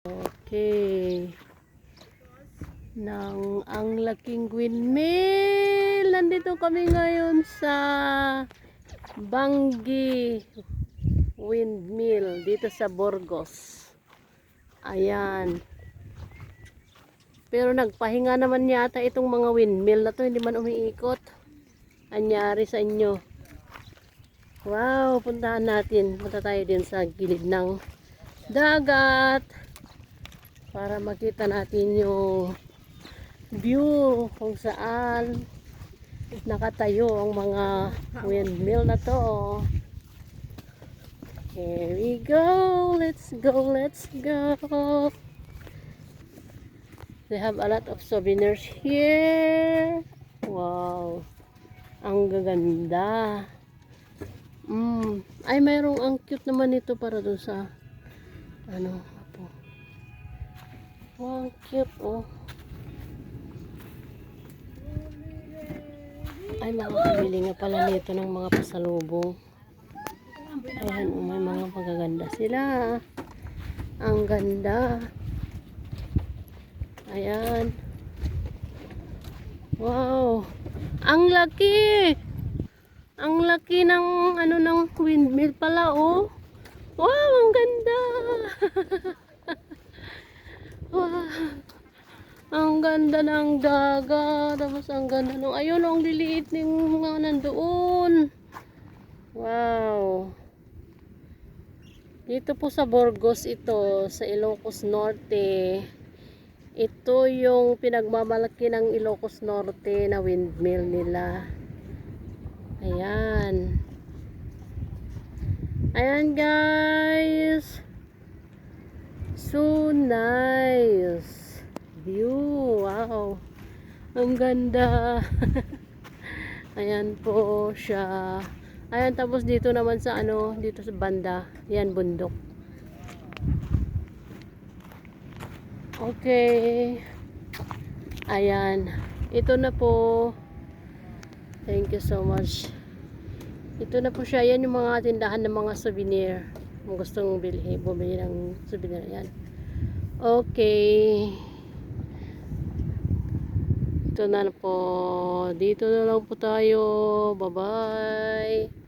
Okay. Nang ang laking windmill. Nandito kami ngayon sa Bangi Windmill dito sa Burgos. Ayan. Pero nagpahinga naman yata itong mga windmill na to, hindi man umiikot. Anyari sa inyo. Wow, puntahan natin. Punta tayo din sa gilid ng dagat para makita natin yung view kung saan nakatayo ang mga windmill na to. Here we go. Let's go. Let's go. They have a lot of souvenirs here. Wow. Ang gaganda. Mm. Ay, mayroong ang cute naman ito para doon sa ano. Wow, cute oh. Ay, makakabili nga pala nito ng mga pasalubong. Ayan, oh, may mga magaganda sila. Ang ganda. Ayan. Wow. Ang laki. Ang laki ng ano ng windmill pala oh. Wow, ang ganda. wow. Ganda ng dagat. Tapos ang ganda ng ayun, ang liliit ng mga nandoon. Wow. Dito po sa Burgos ito, sa Ilocos Norte. Ito yung pinagmamalaki ng Ilocos Norte na windmill nila. Ayan. Ayan guys. So nice. View. Ang ganda. Ayan po siya. Ayan tapos dito naman sa ano, dito sa banda. Yan bundok. Okay. Ayan. Ito na po. Thank you so much. Ito na po siya. Yan yung mga tindahan ng mga souvenir. Kung gustong bilhin, bumili ng souvenir. Yan. Okay. Ito na po. Dito na lang po tayo. Bye-bye.